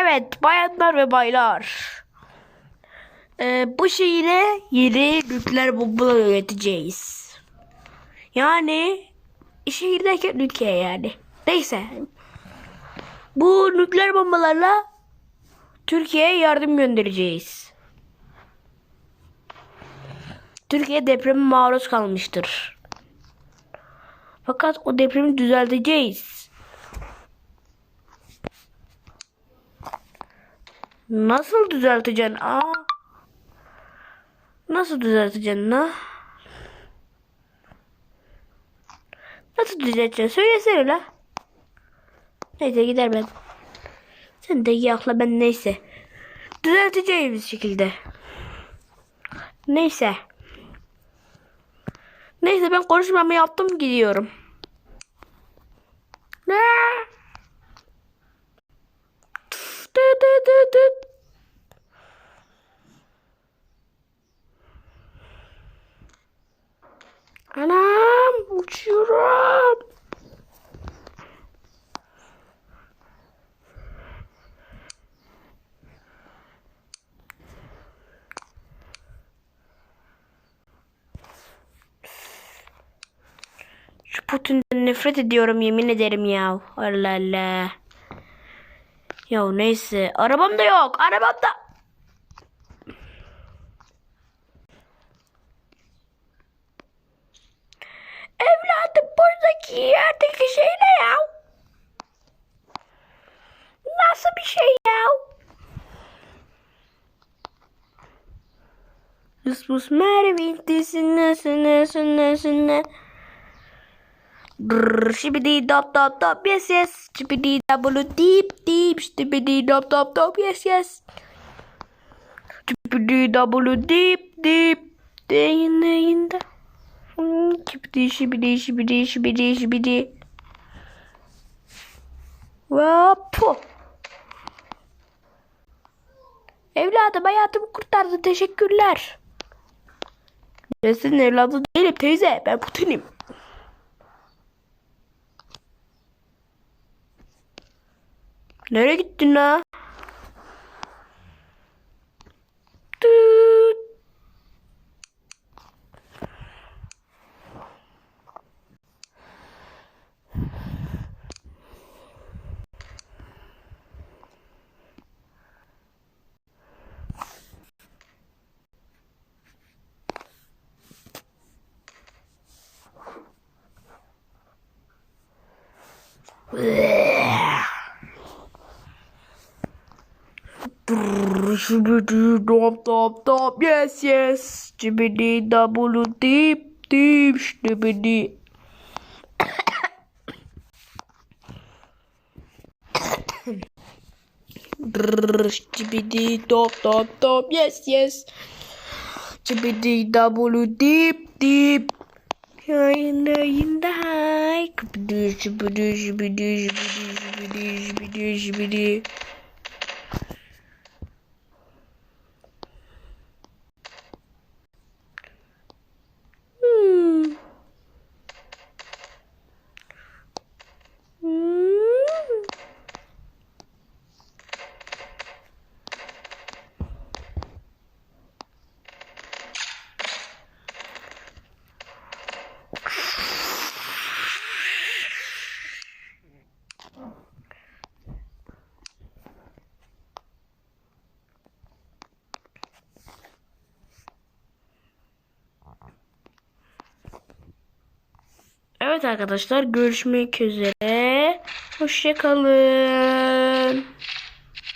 Evet bayanlar ve baylar. Ee, bu şehire yeni nükleer bombalar üreteceğiz. Yani şehirdeki ülkeye yani. Neyse. Bu nükleer bombalarla Türkiye'ye yardım göndereceğiz. Türkiye depreme maruz kalmıştır. Fakat o depremi düzelteceğiz. Nasıl düzelteceksin? Aa. Nasıl düzelteceksin la? Nasıl düzelteceksin? Söylesene la. Neyse gider ben. Sen de yakla ben neyse. Düzelteceğimiz şekilde. Neyse. Neyse ben konuşmamı yaptım gidiyorum. Ne? Anam uçuyorum. Şu Putin'den nefret ediyorum yemin ederim ya. Allah Allah. Ya neyse. Arabam da yok. Arabam da. Evladım buradaki yerdeki şey ne ya? Nasıl bir şey ya? Mervinti sinne sinne sinne sinne. Brrr, şibidi dop dop dop yes yes. Şibidi double deep deep. Şibidi dop dop dop yes yes. Şibidi double deep deep. Deyin deyin de. Hmm, Şibidi şibidi şibidi şibidi şibidi. Vapu. Evladım hayatımı kurtardı teşekkürler. Ben senin evladın değilim teyze ben Putin'im. Gittin la? Tüt. Şibidi dop dop dop yes yes. Şibidi double deep deep şibidi. Şibidi dop dop dop yes yes. Şibidi double deep deep. Yayında yayında hay. Şibidi şibidi şibidi şibidi şibidi şibidi şibidi. Evet arkadaşlar görüşmek üzere. Hoşçakalın.